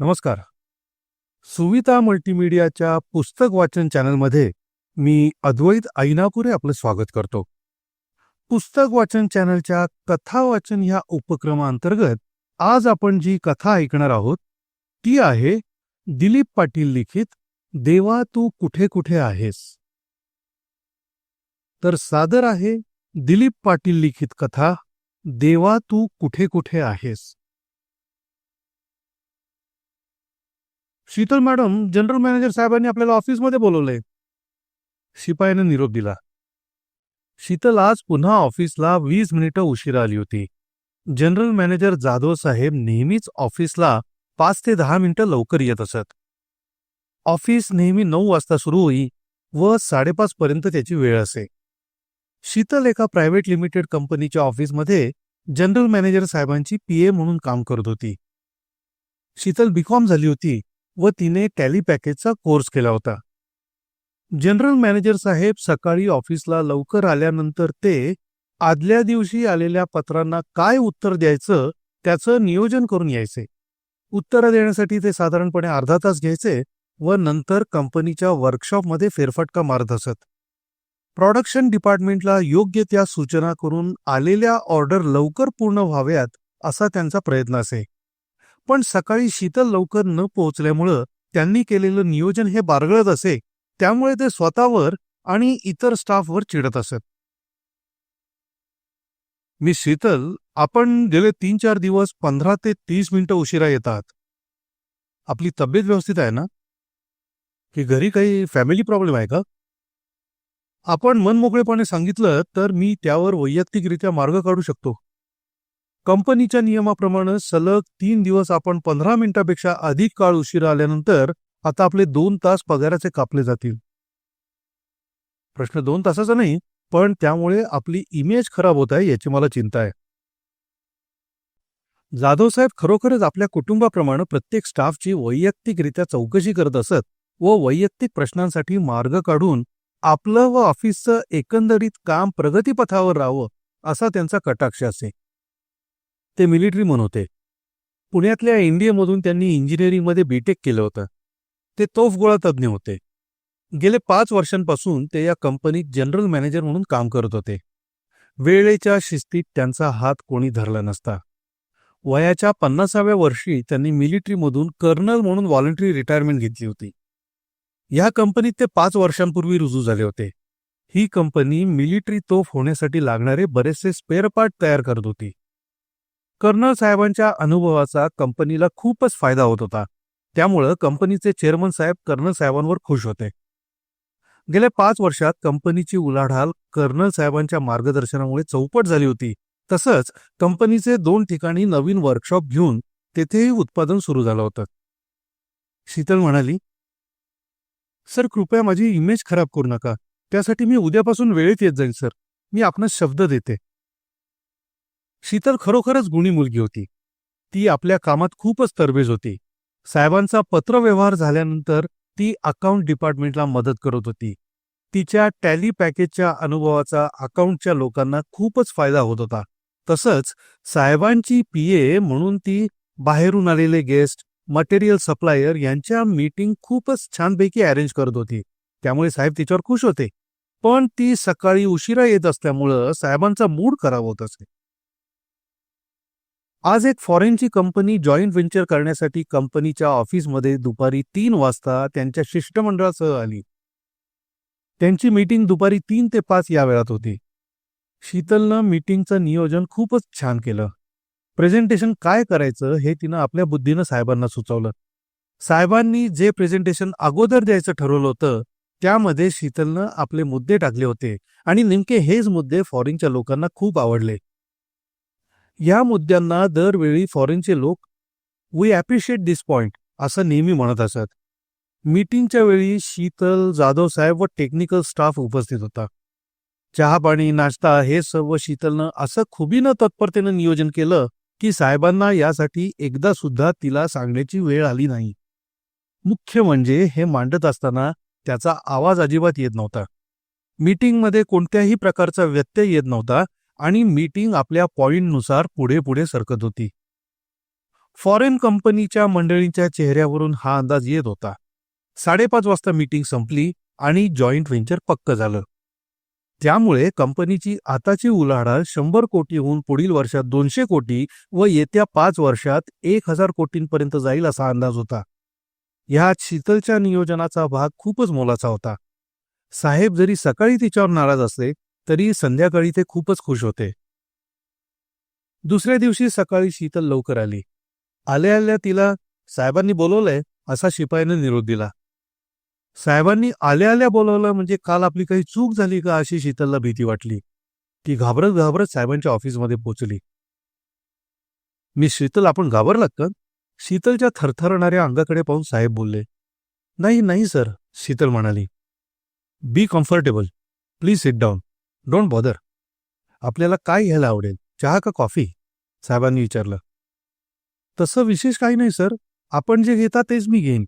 नमस्कार. सुविता मल्टीमीडियाच्या पुस्तक वाचन चॅनलमध्ये मी अद्वैत ऐनापुरे आपलं स्वागत करतो. पुस्तक वाचन चॅनलच्या कथा वाचन ह्या उपक्रमाअंतर्गत आज आपण जी कथा ऐकणार आहोत ती आहे दिलीप पाटील लिखित देवा तू कुठे कुठे आहेस? तर सादर आहे दिलीप पाटील लिखित कथा देवा तू कुठे कुठे आहेस? शीतल मॅडम जनरल मॅनेजर साहेबांनी आपल्याला ऑफिसमध्ये बोलवलंय. शिपायाने निरोप दिला. शीतल आज पुन्हा ऑफिसला वीस मिनिटं उशिरा आली होती. जनरल मॅनेजर जाधव साहेब नेहमीच ऑफिसला पाच ते दहा मिनिटं लवकर येत असत. ऑफिस नेहमी नऊ वाजता सुरू होई व साडेपाच पर्यंत त्याची वेळ असे. शीतल एका प्रायव्हेट लिमिटेड कंपनीच्या ऑफिसमध्ये जनरल मॅनेजर साहेबांची पीए म्हणून काम करत होती. शीतल बीकॉम झाली होती. व तिने टॅली पॅकेजचा कोर्स केला होता. जनरल मॅनेजर साहेब सकाळी ऑफिसला लवकर आल्यानंतर ते आदल्या दिवशी आलेल्या पत्रांना काय उत्तर द्यायचं त्याचं नियोजन करून यायचे. उत्तरं देण्यासाठी ते साधारणपणे अर्धा तास घ्यायचे व नंतर कंपनीच्या वर्कशॉपमध्ये फेरफटका मारत असत. प्रॉडक्शन डिपार्टमेंटला योग्य त्या सूचना करून आलेल्या ऑर्डर लवकर पूर्ण व्हाव्यात असा त्यांचा प्रयत्न असे. पण सकाळी शीतल लवकर न पोहोचल्यामुळं त्यांनी केलेलं नियोजन हे बारगळत असे त्यामुळे ते स्वतःवर आणि इतर स्टाफवर चिडत असत. मी शीतल आपण गेले तीन चार दिवस पंधरा ते तीस मिनिटं उशिरा येतात. आपली तब्येत व्यवस्थित आहे ना? की घरी काही फॅमिली प्रॉब्लेम आहे का? आपण मनमोकळेपणे सांगितलं तर मी त्यावर वैयक्तिकरित्या मार्ग काढू शकतो. कंपनीच्या नियमाप्रमाणे सलग तीन दिवस आपण पंधरा मिनिटापेक्षा अधिक काळ उशिरा आल्यानंतर आता आपले दोन तास पगाराचे कापले जातील. प्रश्न दोन तासाचा नाही पण त्यामुळे आपली इमेज खराब होत आहे याची मला चिंता आहे. जाधव साहेब खरोखरच आपल्या कुटुंबाप्रमाणे प्रत्येक स्टाफची वैयक्तिकरित्या चौकशी करत असत व वैयक्तिक प्रश्नांसाठी मार्ग काढून आपलं व ऑफिसचं एकंदरीत काम प्रगतीपथावर राहावं असा त्यांचा कटाक्ष असे. ते मिलिटरीमन होते. पुण्यातल्या एनडीएमधून त्यांनी इंजिनिअरिंगमध्ये बीटेक केलं होतं. ते तोफगोळा तज्ज्ञ होते. गेले पाच वर्षांपासून ते या कंपनीत जनरल मॅनेजर म्हणून काम करत होते. वेळेच्या शिस्तीत त्यांचा हात कोणी धरला नसता. वयाच्या पन्नासाव्या वर्षी त्यांनी मिलिटरीमधून कर्नल म्हणून व्हॉलंटरी रिटायरमेंट घेतली होती. या कंपनीत ते पाच वर्षांपूर्वी रुजू झाले होते. ही कंपनी मिलिटरी तोफ होण्यासाठी लागणारे बरेचसे स्पेअर पार्ट तयार करत होती. कर्नल साहेबांच्या अनुभवाचा कंपनीला खूपच फायदा होत होता. त्यामुळं कंपनीचे चेअरमन साहेब कर्नल साहेबांवर खुश होते. गेल्या पाच वर्षात कंपनीची उलाढाल कर्नल साहेबांच्या मार्गदर्शनामुळे चौपट झाली होती. तसंच कंपनीचे दोन ठिकाणी नवीन वर्कशॉप घेऊन तेथेही उत्पादन सुरू झालं होतं. शीतल म्हणाली सर कृपया माझी इमेज खराब करू नका. त्यासाठी मी उद्यापासून वेळेत येत जाईल सर. मी आपणास शब्द देते. शीतल खरोखरच गुणी मुलगी होती. ती आपल्या कामात खूपच तरबेज होती. साहेबांचा पत्रव्यवहार झाल्यानंतर ती अकाउंट डिपार्टमेंटला मदत करत होती. तिच्या टॅली पॅकेजच्या अनुभवाचा अकाउंटच्या लोकांना खूपच फायदा होत होता. तसंच साहेबांची पीए म्हणून ती बाहेरून आलेले गेस्ट मटेरियल सप्लायर यांच्या मीटिंग खूपच छानपैकी अरेंज करत होती. त्यामुळे साहेब तिच्यावर खुश होते. पण ती सकाळी उशिरा येत असल्यामुळं साहेबांचा मूड खराब होत असे. आज एक फॉरेनची कंपनी जॉईंट व्हेंचर करण्यासाठी कंपनीच्या ऑफिसमध्ये दुपारी तीन वाजता त्यांच्या शिष्टमंडळासह आली. त्यांची मीटिंग दुपारी तीन ते पाच या वेळात होती. शीतलनं मीटिंगचं नियोजन खूपच छान केलं. प्रेझेंटेशन काय करायचं हे तिनं आपल्या बुद्धीनं साहेबांना सुचवलं. साहेबांनी जे प्रेझेंटेशन अगोदर द्यायचं ठरवलं होतं त्यामध्ये शीतलनं आपले मुद्दे टाकले होते आणि नेमके हेच मुद्दे फॉरेनच्या लोकांना खूप आवडले. या मुद्द्यांना दरवेळी फॉरेनचे लोक वी ॲप्रिशिएट दिस पॉइंट असं नेहमी म्हणत असत. मीटिंगच्या वेळी शीतल जाधव साहेब व टेक्निकल स्टाफ उपस्थित होता. चहा पाणी नाश्ता हे सर्व शीतलनं असं खुबीनं तत्परतेनं नियोजन केलं की साहेबांना यासाठी एकदा सुद्धा तिला सांगण्याची वेळ आली नाही. मुख्य म्हणजे हे मांडत असताना त्याचा आवाज अजिबात येत नव्हता. मीटिंगमध्ये कोणत्याही प्रकारचा व्यत्यय येत नव्हता आणि मीटिंग आपल्या पॉईंटनुसार पुढे पुढे सरकत होती. फॉरेन कंपनीच्या मंडळींच्या चेहऱ्यावरून हा अंदाज येत होता. साडेपाच वाजता मीटिंग संपली आणि जॉईंट व्हेंचर पक्क झालं. त्यामुळे कंपनीची आताची उलाढाल शंभर कोटीहून पुढील वर्षात दोनशे कोटी व येत्या पाच वर्षात एक हजार कोटींपर्यंत जाईल असा अंदाज होता. ह्यात शीतलच्या नियोजनाचा भाग खूपच मोलाचा होता. साहेब जरी सकाळी तिच्यावर नाराज असले तरी संध्याकाळी ते खूपच खुश होते. दुसऱ्या दिवशी सकाळी शीतल लवकर आली. आल्या आल्या तिला साहेबांनी बोलवलंय असा शिपायाने निरोप दिला. साहेबांनी आल्या आल्या बोलवलं म्हणजे काल आपली काही चूक झाली का? अशी शीतलला भीती वाटली. ती घाबरत घाबरत साहेबांच्या ऑफिसमध्ये पोचली मी शीतल आपण घाबरलात का? शीतलच्या थरथरणाऱ्या अंगाकडे पाहून साहेब बोलले. नाही नाही सर शीतल म्हणाली. Be comfortable. Please sit down. Don't bother. आपल्याला काय घ्यायला आवडेल? चहा का कॉफी? साहेबांनी विचारलं. तसं विशेष काही नाही सर. आपण जे घेता तेच मी घेईन.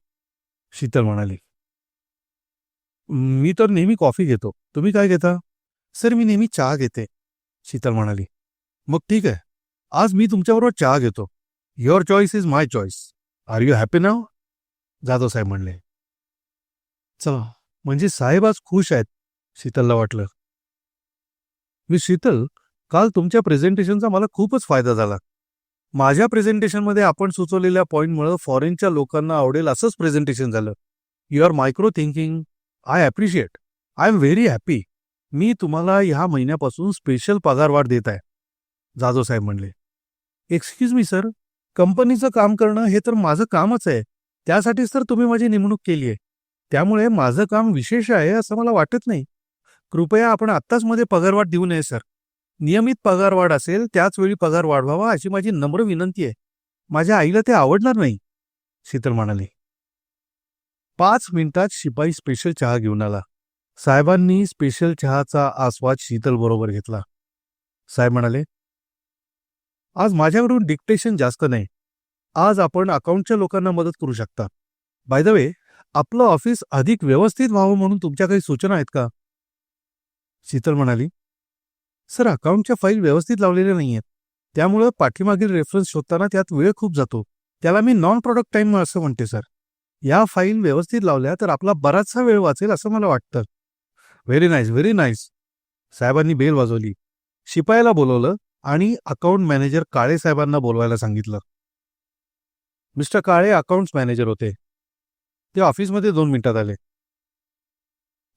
शीतल म्हणाली. मी तर नेहमी कॉफी घेतो. तुम्ही काय घेता? सर मी नेहमी चहा घेते. शीतल म्हणाली. मग ठीक आहे. आज मी तुमच्याबरोबर चहा घेतो. Your choice is my choice are you happy नाव जाधव साहेब म्हणले. चला. म्हणजे साहेब आज खुश आहेत शीतलला वाटलं. मी शीतल काल तुमच्या प्रेझेंटेशनचा मला खूपच फायदा झाला. माझ्या प्रेझेंटेशनमध्ये आपण सुचवलेल्या पॉईंटमुळे फॉरेनच्या लोकांना आवडेल असंच प्रेझेंटेशन झालं. You are micro thinking I appreciate I am very happy मी तुम्हाला ह्या महिन्यापासून स्पेशल पगारवाढ देत आहे. जाधव साहेब म्हणले. एक्सक्यूज मी सर कंपनीचं काम करणं हे तर माझं कामच आहे. त्यासाठीच तर तुम्ही माझी नेमणूक केली आहे त्यामुळे माझं काम विशेष आहे असं मला वाटत नाही. कृपया आपण आत्ताच मध्ये पगारवाढ देऊ नये सर. नियमित पगारवाढ असेल त्याच वेळी पगार वाढवावा अशी माझी नम्र विनंती आहे. माझ्या आईला ते आवडणार नाही शीतल म्हणाली. पाच मिनिटात शिपाई स्पेशल चहा घेऊन आला. साहेबांनी स्पेशल चहाचा आस्वाद शीतल बरोबर घेतला. साहेब म्हणाले आज माझ्याकडून डिक्टेशन जास्त नाही. आज आपण अकाउंटच्या लोकांना मदत करू शकता. बाय द वे आपलं ऑफिस अधिक व्यवस्थित व्हावं म्हणून तुमच्या काही सूचना आहेत का? शीतल म्हणाली सर अकाउंटच्या फाईल व्यवस्थित लावलेल्या नाहीयेत. त्यामुळं पाठीमागील रेफरन्स शोधताना त्यात वेळ खूप जातो. त्याला मी नॉन प्रॉडक्ट टाइम असं म्हणते सर. या फाईल व्यवस्थित लावल्या तर आपला बराचसा वेळ वाचेल असं मला वाटतं. व्हेरी नाईस व्हेरी नाईस साहेबांनी बेल वाजवली. शिपायाला बोलवलं आणि अकाउंट मॅनेजर काळे साहेबांना बोलवायला सांगितलं. मिस्टर काळे अकाउंट्स मॅनेजर होते. ते ऑफिसमध्ये दोन मिनिटात आले.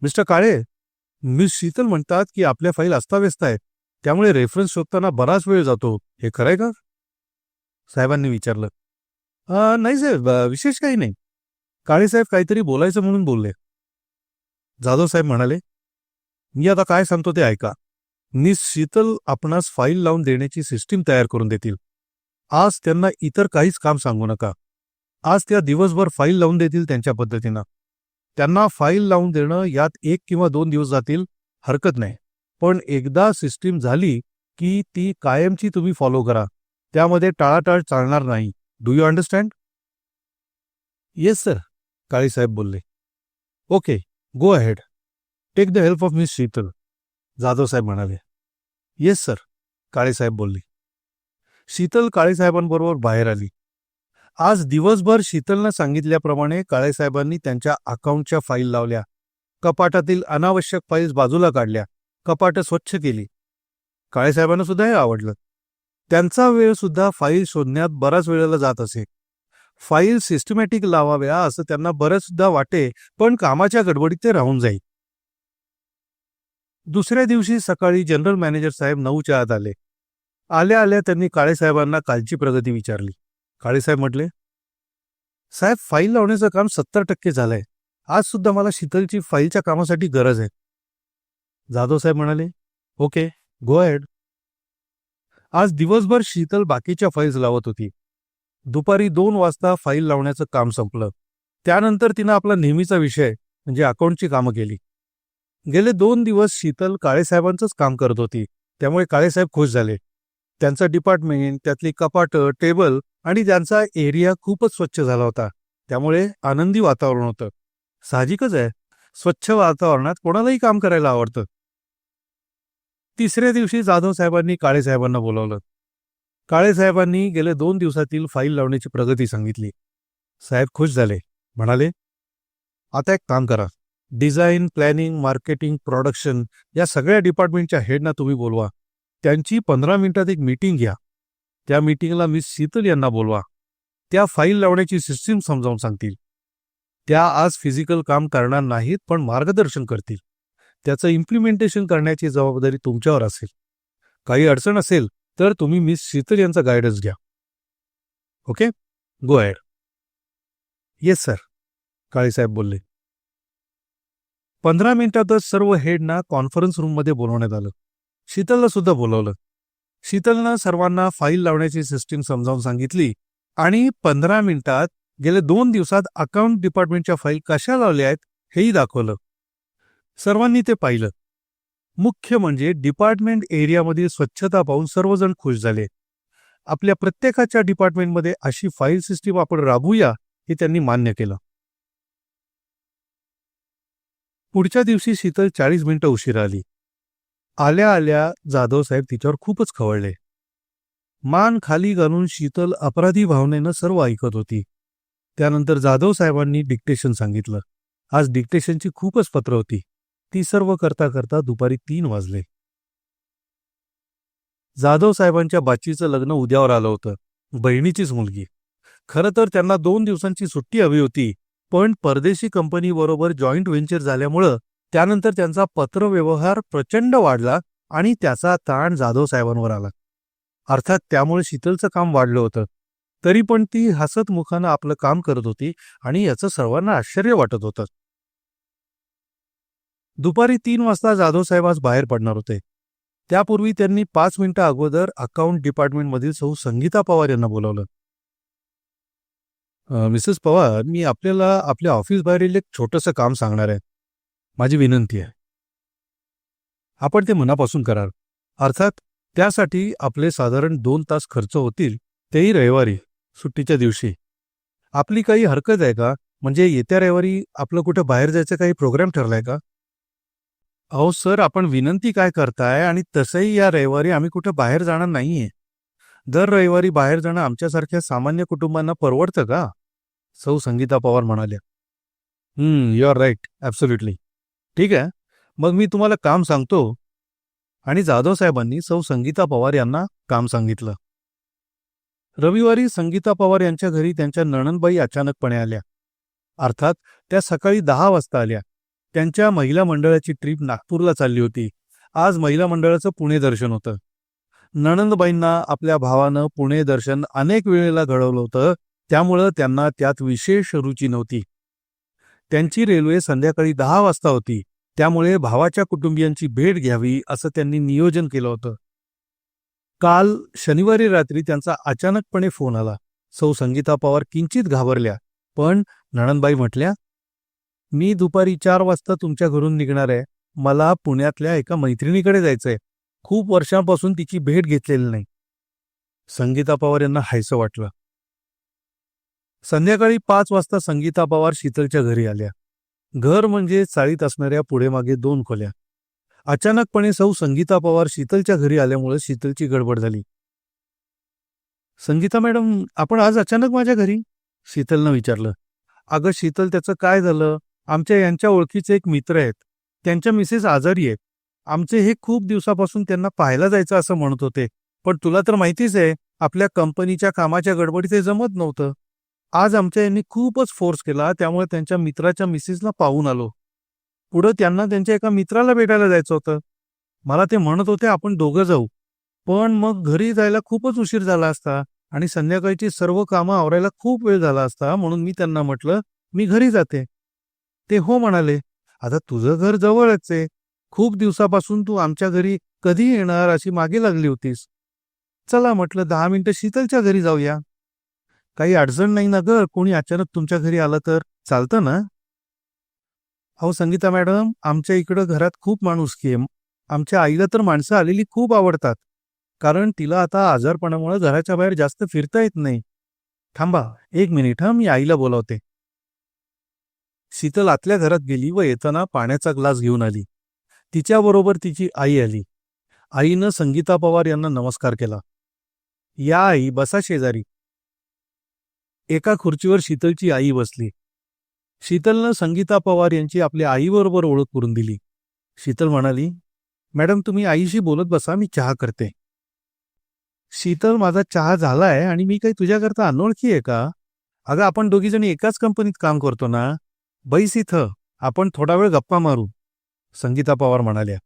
मिस्टर काळे मिस शीतल म्हणतात की आपल्या फाईल अस्ताव्यस्त आहेत त्यामुळे रेफरन्स शोधताना बराच वेळ जातो. हे खरंय का? साहेबांनी विचारलं. नाही साहेब विशेष काही नाही. काळेसाहेब काहीतरी बोलायचं म्हणून बोलले. जाधव साहेब म्हणाले मी आता काय सांगतो ते ऐका. मिस शीतल आपणास फाईल लावून देण्याची सिस्टीम तयार करून देतील. आज त्यांना इतर काहीच काम सांगू नका. आज त्या दिवसभर फाईल लावून देतील त्यांच्या पद्धतीनं. त्यांना फाईल लावून देणं यात एक किंवा दोन दिवस जातील हरकत नाही. पण एकदा सिस्टीम झाली की ती कायमची तुम्ही फॉलो करा. त्यामध्ये टाळाटाळ चालणार नाही. Do you understand? Yes sir. काळीसाहेब बोलले. Okay go ahead. Take the help of miss Sheetal. Jadhav saheb म्हणाले. Yes sir. काळेसाहेब बोलले. शीतल काळेसाहेबांबरोबर बाहेर आली. आज दिवसभर शीतलनं सांगितल्याप्रमाणे काळेसाहेबांनी त्यांच्या अकाउंटच्या फाईल लावल्या. कपाटातील अनावश्यक फाईल्स बाजूला काढल्या. कपाटं स्वच्छ केली. काळेसाहेबांना सुद्धा हे आवडलं. त्यांचा वेळ सुद्धा फाईल शोधण्यात बराच वेळेला जात असे. फाईल सिस्टमॅटिक लावाव्या असं त्यांना बरंचसुद्धा वाटे पण कामाच्या गडबडीत ते राहून जाईल दुसऱ्या दिवशी सकाळी जनरल मॅनेजर साहेब नऊच्या आत आले. आल्या आल्या त्यांनी काळेसाहेबांना कालची प्रगती विचारली. काळेसाहेब म्हटले साहेब फाईल लावण्याचं काम सत्तर टक्के झालंय. आज सुद्धा मला शीतलची फाईलच्या कामासाठी गरज आहे. जाधव साहेब म्हणाले ओके गो अहेड आज दिवसभर शीतल बाकीच्या फाईल्स लावत होती. दुपारी दोन वाजता फाईल लावण्याचं काम संपलं. त्यानंतर तिनं आपला नेहमीचा विषय म्हणजे अकाउंटची कामं केली. गेले दोन दिवस शीतल काळेसाहेबांचंच काम करत होती. त्यामुळे काळेसाहेब खुश झाले. त्यांचं डिपार्टमेंट त्यातली कपाटं टेबल आणि त्यांचा एरिया खूपच स्वच्छ झाला होता. त्यामुळे आनंदी वातावरण होतं. साहजिकच आहे. स्वच्छ वातावरणात कोणालाही काम करायला आवडतं. तिसऱ्या दिवशी जाधव साहेबांनी काळे साहेबांना बोलावलं. काळे साहेबांनी गेले दोन दिवसातील फाईल लावण्याची प्रगती सांगितली. साहेब खुश झाले. म्हणाले आता एक काम करा. डिझाईन प्लॅनिंग मार्केटिंग प्रोडक्शन या सगळ्या डिपार्टमेंटच्या हेडना तुम्ही बोलवा. त्यांची पंधरा मिनिटात एक मीटिंग घ्या. त्या मीटिंगला मिस शीतल यांना बोलवा. त्या फाईल लावण्याची सिस्टीम समजावून सांगतील. त्या आज फिजिकल काम करणार नाहीत पण मार्गदर्शन करतील. त्याचं इम्प्लिमेंटेशन करण्याची जबाबदारी तुमच्यावर असेल. काही अडचण असेल तर तुम्ही मिस शीतल यांचा गायडन्स घ्या. Okay go ahead yes sir काळेसाहेब बोलले. पंधरा मिनिटातच सर्व हेडना कॉन्फरन्स रूममध्ये बोलवण्यात आलं. शीतलला सुद्धा बोलवलं. शीतलनं सर्वांना फाईल लावण्याची सिस्टीम समजावून सांगितली आणि पंधरा मिनिटात गेले दोन दिवसात अकाउंट डिपार्टमेंटच्या फाईल कशा लावल्या आहेत हेही दाखवलं. सर्वांनी ते पाहिलं. मुख्य म्हणजे डिपार्टमेंट एरियामधील स्वच्छता पाहून सर्वजण खुश झाले. आपल्या प्रत्येकाच्या डिपार्टमेंटमध्ये अशी फाईल सिस्टीम आपण राबवूया हे त्यांनी मान्य केलं. पुढच्या दिवशी शीतल चाळीस मिनिटं उशिरा आली. आल्या आल्या जाधव साहेब तिच्यावर खूपच खवळले. मान खाली घालून शीतल अपराधी भावनेनं सर्व ऐकत होती. त्यानंतर जाधव साहेबांनी डिक्टेशन सांगितलं. आज डिक्टेशनची खूपच पत्र होती. ती सर्व करता करता दुपारी तीन वाजले. जाधव साहेबांच्या बाचीचं लग्न उद्यावर आलं होतं. बहिणीचीच मुलगी. खरं तर त्यांना दोन दिवसांची सुट्टी हवी होती. पण परदेशी कंपनीबरोबर जॉईंट व्हेंचर झाल्यामुळं त्यानंतर त्यांचा पत्रव्यवहार प्रचंड वाढला आणि त्याचा ताण जाधव साहेबांवर आला. अर्थात त्यामुळे शीतलचं काम वाढलं होतं. तरी पण ती हसत मुखानं आपलं काम करत होती आणि याचं सर्वांना आश्चर्य वाटत होतं. दुपारी तीन वाजता जाधव साहेब आज बाहेर पडणार होते. त्यापूर्वी त्यांनी पाच मिनिटं अगोदर अकाउंट डिपार्टमेंटमधील सौ संगीता पवार यांना बोलावलं. मिसेस पवार मी आपल्याला आपल्या ऑफिस बाहेरील एक छोटंसं काम सांगणार आहे. माझी विनंती आहे. आपण ते मनापासून कराल. अर्थात त्यासाठी आपले साधारण दोन तास खर्च होतील तेही रविवारी सुट्टीच्या दिवशी. आपली काही हरकत आहे का? म्हणजे येत्या रविवारी आपलं कुठं बाहेर जायचं काही प्रोग्राम ठरलाय का? अहो सर आपण विनंती काय करताय आणि तसंही या रविवारी आम्ही कुठं बाहेर जाणार नाहीये. दर रविवारी बाहेर जाणं आमच्यासारख्या सामान्य कुटुंबांना परवडतं का? सौ संगीता पवार म्हणाल्या. हम्म यू आर राईट ॲब्सोल्युटली ठीक आहे. मग मी तुम्हाला काम सांगतो. आणि जाधव साहेबांनी सौ संगीता पवार यांना काम सांगितलं. रविवारी संगीता पवार यांच्या घरी त्यांच्या नणंदबाई अचानकपणे आल्या. अर्थात त्या सकाळी दहा वाजता आल्या. त्यांच्या महिला मंडळाची ट्रीप नागपूरला चालली होती. आज महिला मंडळाचं पुणे दर्शन होतं. नणंदबाईंना आपल्या भावानं पुणे दर्शन अनेक वेळेला घडवलं होतं. त्यामुळं त्यांना त्यात विशेष रुची नव्हती. त्यांची रेल्वे संध्याकाळी दहा वाजता होती. त्यामुळे भावाच्या कुटुंबियांची भेट घ्यावी असं त्यांनी नियोजन केलं होतं. काल शनिवारी रात्री त्यांचा अचानकपणे फोन आला. सौ संगीता पवार किंचित घाबरल्या. पण नणंदबाई म्हटल्या मी दुपारी चार वाजता तुमच्या घरून निघणार आहे. मला पुण्यातल्या एका मैत्रिणीकडे जायचंय. खूप वर्षांपासून तिची भेट घेतलेली नाही. संगीता पवार यांना हायसं वाटलं. संध्याकाळी पाच वाजता संगीता पवार शीतलच्या घरी आल्या. घर म्हणजे चाळीत असणाऱ्या पुढे मागे दोन खोल्या. अचानकपणे सौ संगीता पवार शीतलच्या घरी आल्यामुळे शीतलची गडबड झाली. संगीता मॅडम आपण आज अचानक माझ्या घरी? शीतलनं विचारलं. अगं शीतल त्याचं काय झालं? आमच्या यांच्या ओळखीचे एक मित्र आहेत. त्यांच्या मिसेस आजारी आहेत. आमचे हे खूप दिवसापासून त्यांना पाहायला जायचं असं म्हणत होते. पण तुला तर माहितीच आहे आपल्या कंपनीच्या कामाच्या गडबडीत जमत नव्हतं. आज आमच्या यांनी खूपच फोर्स केला त्यामुळे त्यांच्या मित्राच्या मिसेसला पाहून आलो. पुढं त्यांना त्यांच्या एका मित्राला भेटायला जायचं होतं. मला ते म्हणत होते आपण दोघं जाऊ. पण मग घरी जायला खूपच उशीर झाला असता आणि संध्याकाळची सर्व कामं आवरायला खूप वेळ झाला असता म्हणून मी त्यांना म्हटलं मी घरी जाते. ते हो म्हणाले आता तुझं घर जवळच आहे. खूप दिवसापासून तू आमच्या घरी कधी येणार अशी मागे लागली होतीस. चला म्हटलं दहा मिनिटं शीतलच्या घरी जाऊया. काही अडचण नाही ना ग. कोणी अचानक तुमच्या घरी आलं तर? चालतं ना? अहो संगीता मॅडम आमच्या इकडं घरात खूप माणुसकी आहे. आमच्या आईला तर माणसं आलेली खूप आवडतात. कारण तिला आता आजारपणामुळे घराच्या बाहेर जास्त फिरता येत नाही. थांबा एक मिनिट हा मी आईला बोलावते. शीतल आतल्या घरात गेली व येताना पाण्याचा ग्लास घेऊन आली. तिच्याबरोबर तिची आई आली. आईनं संगीता पवार यांना नमस्कार केला. या आई बसा शेजारी. एका खुर्चीवर शीतलची आई बसली. शीतलनं संगीता पवार यांची आपल्या आईबरोबर ओळख करून दिली. शीतल म्हणाली मॅडम तुम्ही आईशी बोलत बसा मी चहा करते. शीतल माझा चहा झालाय आणि मी काही तुझ्याकरता अनोळखी आहे का? अगं आपण दोघीजणी एकाच कंपनीत काम करतो ना? बैस इथं आपण थोडा वेळ गप्पा मारू. संगीता पवार म्हणाल्या.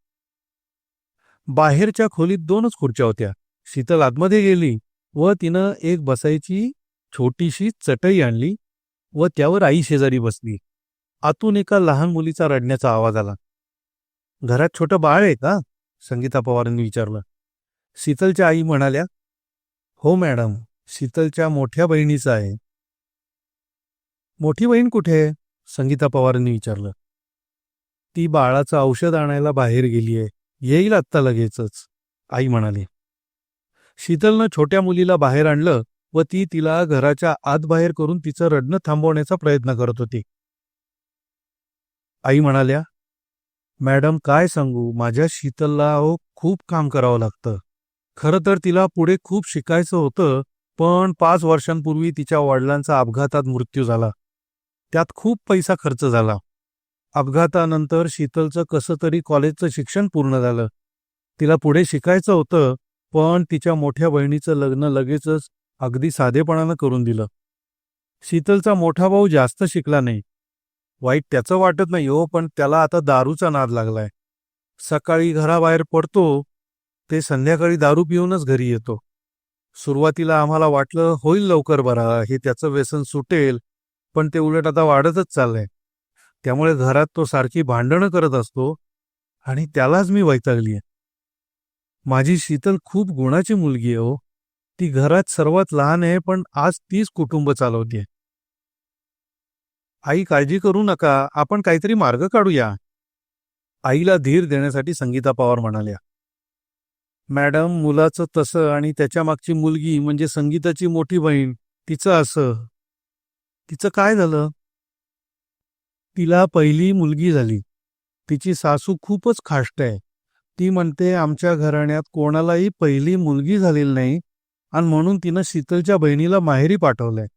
बाहेरच्या खोलीत दोनच खुर्च्या होत्या. शीतल आतमध्ये गेली व तिनं एक बसायची छोटीशी चटई आणली व त्यावर आई शेजारी बसली. आतून एका लहान मुलीचा रडण्याचा आवाज आला. घरात छोटं बाळ आहे का? संगीता पवारांनी विचारलं. शीतलच्या आई म्हणाल्या हो मॅडम शीतलच्या मोठ्या बहिणीचं आहे. मोठी बहीण कुठे आहे? संगीता पवारांनी विचारलं. ती बाळाचं औषध आणायला बाहेर गेलीये येईल आत्ता लगेचच आई म्हणाली. शीतलनं छोट्या मुलीला बाहेर आणलं व ती तिला घराच्या आत बाहेर करून तिचं रडणं थांबवण्याचा प्रयत्न करत होती. आई म्हणाल्या मॅडम काय सांगू? माझ्या शीतलला हो खूप काम करावं लागतं. खरं तर तिला पुढे खूप शिकायचं होतं पण पाच वर्षांपूर्वी तिच्या वडिलांचा अपघातात मृत्यू झाला. त्यात खूप पैसा खर्च झाला. अपघातानंतर शीतलचं कसं तरी कॉलेजचं शिक्षण पूर्ण झालं. तिला पुढे शिकायचं होतं पण तिच्या मोठ्या बहिणीचं लग्न लगेचच अगदी साधेपणानं करून दिलं. शीतलचा मोठा भाऊ जास्त शिकला नाही. वाईट त्याचं वाटत नाही हो पण त्याला आता दारूचा नाद लागलाय. सकाळी घराबाहेर पडतो ते संध्याकाळी दारू पिऊनच घरी येतो. सुरुवातीला आम्हाला वाटलं होईल लवकर बरा हे त्याचं व्यसन सुटेल पण ते उलट आता वाढतच चाललंय. त्यामुळे घरात तो सारखी भांडणं करत असतो आणि त्यालाच मी वैतागलीय. माझी शीतल खूप गुणाची मुलगी आहे हो. ती घरात सर्वात लहान आहे पण आज तीच कुटुंब चालवते आई काळजी करू नका आपण काहीतरी मार्ग काढूया. आईला धीर देण्यासाठी संगीता पवार म्हणाल्या. मॅडम मुलाचं तसं आणि त्याच्या मागची मुलगी म्हणजे संगीताची मोठी बहीण तिचं असं. तिचं काय झालं? तिला पहिली मुलगी झाली. तिची सासू खूपच खाष्ट आहे. ती म्हणते आमच्या घराण्यात कोणालाही पहिली मुलगी झालेली नाही आणि म्हणून तिनं शीतलच्या बहिणीला माहेरी पाठवलंय.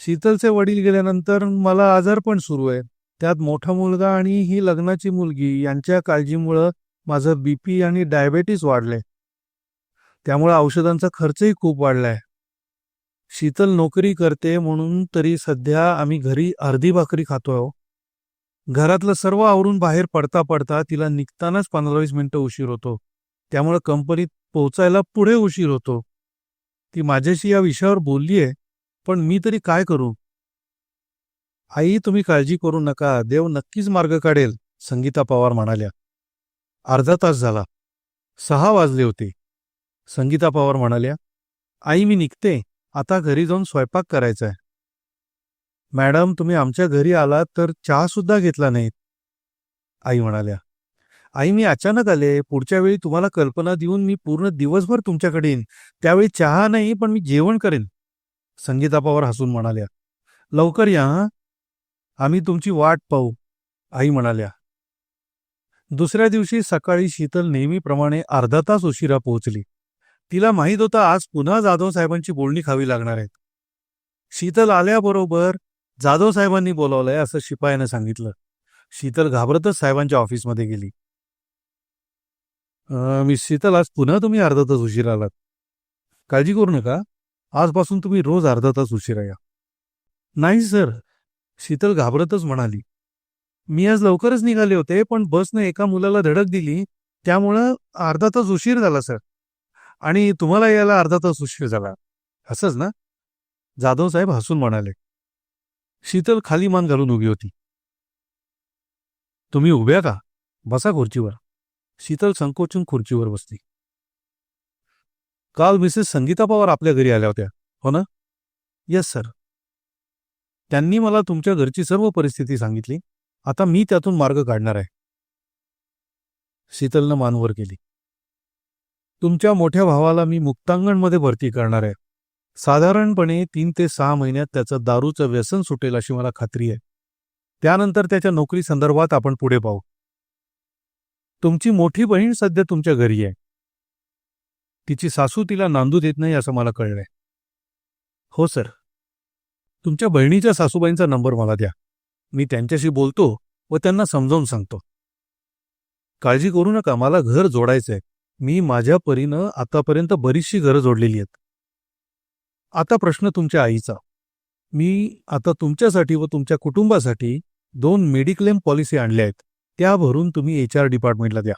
शीतलचे वडील गेल्यानंतर मला आजारपण सुरू आहे त्यात मोठा मुलगा आणि ही लग्नाची मुलगी यांच्या काळजीमुळं माझं बीपी आणि डायबेटीस वाढलंय. त्यामुळे औषधांचा खर्चही खूप वाढलाय. शीतल नोकरी करते म्हणून तरी सध्या आम्ही घरी अर्धी भाकरी खातोय घरातलं सर्व आवरून बाहेर पडता पडता तिला निघतानाच पंधरा वीस मिनिटं उशीर होतो. त्यामुळे कंपनीत पोहोचायला पुढे उशीर होतो. ती माझ्याशी या विषयावर बोललीये पण मी तरी काय करू? आई तुम्ही काळजी करू नका. देव नक्कीच मार्ग काढेल संगीता पवार म्हणाल्या. अर्धा तास झाला. सहा वाजले होते. संगीता पवार म्हणाल्या आई मी निघते. आता घरी जाऊन स्वयंपाक करायचा आहे मॅडम तुम्ही आमच्या घरी आलात तर चहा सुद्धा घेतला नाहीत. आई म्हणाल्या आई मी अचानक आले. पुढच्या वेळी तुम्हाला कल्पना देऊन मी पूर्ण दिवसभर तुमच्याकडे येईन. त्यावेळी चहा नाही पण मी जेवण करेन. संगीतापावर हसून म्हणाल्या. लवकर या आम्ही तुमची वाट पाहू आई म्हणाल्या. दुसऱ्या दिवशी सकाळी शीतल नेहमीप्रमाणे अर्धा तास उशिरा पोहोचली. तिला माहीत होता आज पुन्हा जाधव साहेबांची बोलणी खावी लागणार आहेत शीतल आल्याबरोबर जाधव साहेबांनी बोलावलंय असं शिपायानं सांगितलं. शीतल घाबरतच साहेबांच्या ऑफिसमध्ये गेली. मी शीतल आज पुन्हा तुम्ही अर्धा तास उशिरा आलात. काळजी करू नका. आजपासून तुम्ही रोज अर्धा तास उशिरा या. नाही सर. शीतल घाबरतच म्हणाली. मी आज लवकरच निघाले होते पण बसने एका मुलाला धडक दिली. त्यामुळं अर्धा तास उशीर झाला सर. आणि तुम्हाला यायला अर्धा तास उशीर झाला. असंच ना? जाधव साहेब हसून म्हणाले. शीतल खाली मान घालून उभी होती. तुम्ही उभ्या का? बसा खुर्चीवर. शीतल संकोचून खुर्चीवर बसली. काल मिसेस संगीता पवार आपल्या घरी आल्या होत्या हो ना? येस सर त्यांनी मला तुमच्या घरची सर्व परिस्थिती सांगितली. आता मी त्यातून मार्ग काढणार आहे. शीतलनं मानवर केली. तुमच्या मोठ्या भावाला मी मुक्तांगणमध्ये भरती करणार आहे. साधारणपणे तीन ते सहा महिन्यात त्याचं दारूचं व्यसन सुटेल अशी मला खात्री आहे. त्यानंतर त्याच्या नोकरी संदर्भात आपण पुढे पाहू. तुमची मोठी बहीण सध्या तुमच्या घरी आहे. तिची सासू तिला नांदू देत नाही असं मला कळलंय. हो सर. तुमच्या बहिणीच्या सासूबाईंचा नंबर मला द्या. मी त्यांच्याशी बोलतो व त्यांना समजावून सांगतो. काळजी करू नका मला घर जोडायचंय. मी माझ्या परीनं आतापर्यंत बरीचशी घरं जोडलेली आहेत. आता प्रश्न तुमच्या आईचा. मी आता तुमच्यासाठी व तुमच्या कुटुंबासाठी दोन मेडिक्लेम पॉलिसी आणल्या आहेत. त्या भरून तुम्ही एच आर डिपार्टमेंटला द्या.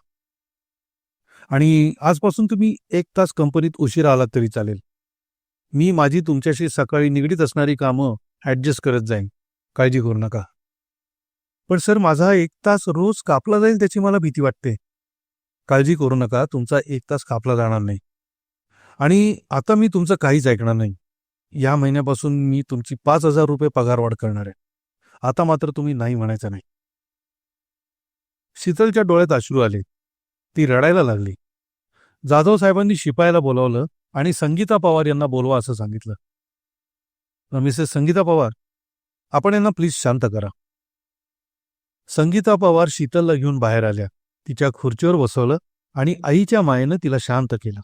आणि आजपासून तुम्ही एक तास कंपनीत उशीर आलात तरी चालेल. मी माझी तुमच्याशी सकाळी निगडीत असणारी कामं ॲडजस्ट करत जाईन. काळजी करू नका. पण सर माझा एक तास रोज कापला जाईल त्याची मला भीती वाटते. काळजी करू नका तुमचा एक तास कापला जाणार नाही. आणि आता मी तुमचं काहीच ऐकणार नाही. या महिन्यापासून मी तुमची पाच हजार रुपये पगारवाढ करणार आहे. आता मात्र तुम्ही नाही म्हणायचं नाही. शीतलच्या डोळ्यात अश्रू आले. ती रडायला लागली. जाधव साहेबांनी शिपायाला बोलावलं आणि संगीता पवार यांना बोलवा असं सांगितलं. मिसेस संगीता पवार आपण यांना प्लीज शांत करा. संगीता पवार शीतलला घेऊन बाहेर आल्या. तिच्या खुर्चीवर बसवलं आणि आईच्या मायेनं तिला शांत केलं.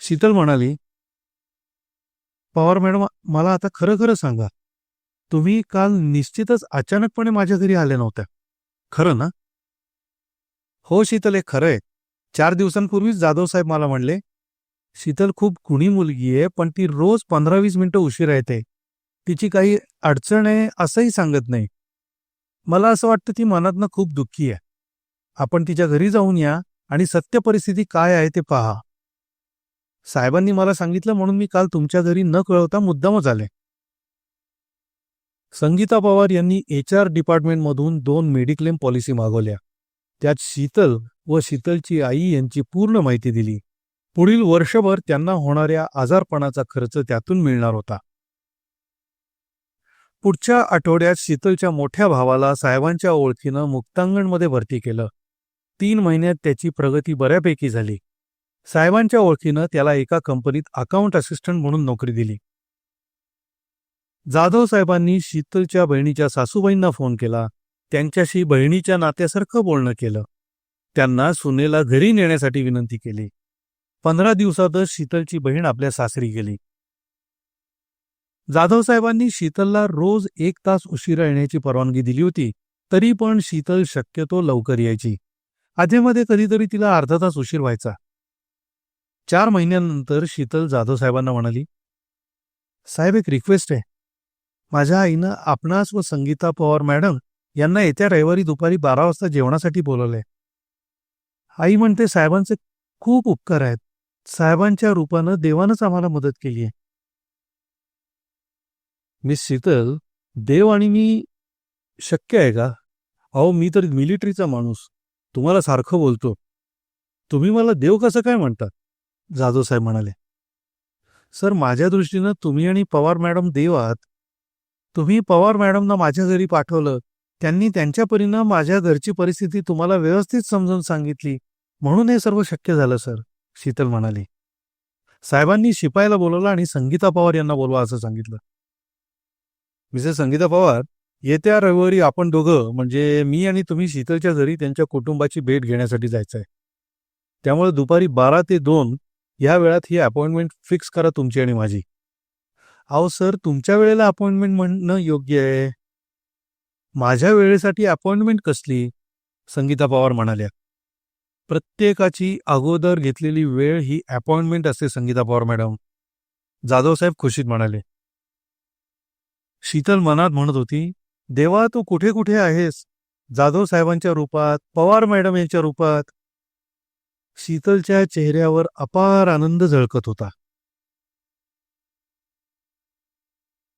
शीतल म्हणाली पवार मॅडम मला आता खरं खरं सांगा. तुम्ही काल निश्चितच अचानकपणे माझ्या घरी आल्या नव्हत्या. खरं ना? हो शीतल हे खरंय. चार दिवसांपूर्वीच जाधव साहेब मला म्हणले शीतल खूप कुणी मुलगी आहे पण ती रोज पंधरा वीस मिनिटं उशीर येते तिची काही अडचण आहे असंही सांगत नाही. मला असं वाटतं ती मनातनं खूप दुःखी आहे. आपण तिच्या घरी जाऊन या आणि सत्य परिस्थिती काय आहे ते पहा. साहेबांनी मला सांगितलं म्हणून मी काल तुमच्या घरी न कळवता मुद्दामच आले. संगीता पवार यांनी एच आर डिपार्टमेंटमधून दोन मेडिक्लेम पॉलिसी मागवल्या. त्यात शीतल व शीतलची आई यांची पूर्ण माहिती दिली. पुढील वर्षभर त्यांना होणाऱ्या आजारपणाचा खर्च त्यातून मिळणार होता. पुढच्या आठवड्यात शीतलच्या मोठ्या भावाला साहेबांच्या ओळखीनं मुक्तांगणमध्ये भरती केलं. तीन महिन्यात त्याची प्रगती बऱ्यापैकी झाली. साहेबांच्या ओळखीनं त्याला एका कंपनीत अकाउंट असिस्टंट म्हणून नोकरी दिली. जाधव साहेबांनी शीतलच्या बहिणीच्या सासूबाईंना फोन केला. त्यांच्याशी बहिणीच्या नात्यासारखं बोलणं केलं. त्यांना सुनेला घरी नेण्यासाठी विनंती केली. पंधरा दिवसातच शीतलची बहीण आपल्या सासरी गेली. जाधव साहेबांनी शीतलला रोज एक तास उशिरा येण्याची परवानगी दिली होती तरी पण शीतल शक्यतो लवकर यायची. आधेमध्ये कधीतरी तिला अर्धा तास उशीर व्हायचा. चार महिन्यानंतर शीतल जाधव साहेबांना म्हणाली साहेब एक रिक्वेस्ट आहे. माझ्या आईनं आपणास व संगीता पवार मॅडम यांना येत्या रविवारी दुपारी बारा वाजता जेवणासाठी बोलवले आई म्हणते साहेबांचे खूप उपकार आहेत. साहेबांच्या रूपानं देवानंच आम्हाला मदत केली आहे. मिस शीतल देव आणि मी शक्य आहे का? अहो मी तर मिलिटरीचा माणूस. तुम्हाला सारखं बोलतो. तुम्ही मला देव कसं काय म्हणता? जाधव साहेब म्हणाले. सर माझ्या दृष्टीनं तुम्ही आणि पवार मॅडम देव आहात तुम्ही पवार मॅडमना माझ्या घरी पाठवलं. त्यांनी त्यांच्या परीनं माझ्या घरची परिस्थिती तुम्हाला व्यवस्थित समजून सांगितली. म्हणून हे सर्व शक्य झालं सर शीतल म्हणाली. साहेबांनी शिपायला बोलवलं आणि संगीता पवार यांना बोलवा असं सांगितलं. मिसेस संगीता पवार येत्या रविवारी आपण दोघं म्हणजे मी आणि तुम्ही शीतलच्या घरी त्यांच्या कुटुंबाची भेट घेण्यासाठी जायचं आहे त्यामुळे दुपारी बारा ते दोन या वेळात ही अपॉइंटमेंट फिक्स करा तुमची आणि माझी. अहो सर तुमच्या वेळेला अपॉइंटमेंट म्हणणं योग्य आहे. माझ्या वेळेसाठी अपॉइंटमेंट कसली? संगीता पवार म्हणाल्या. प्रत्येकाची अगोदर घेतलेली वेळ ही अपॉइंटमेंट असते संगीता पवार मॅडम. जाधवसाहेब खुशीत म्हणाले. शीतल मनात म्हणत होती देवा तू कुठे कुठे आहेस? जाधव साहेबांच्या रूपात पवार मॅडम यांच्या रूपात. शीतलच्या चेहऱ्यावर अपार आनंद झळकत होता.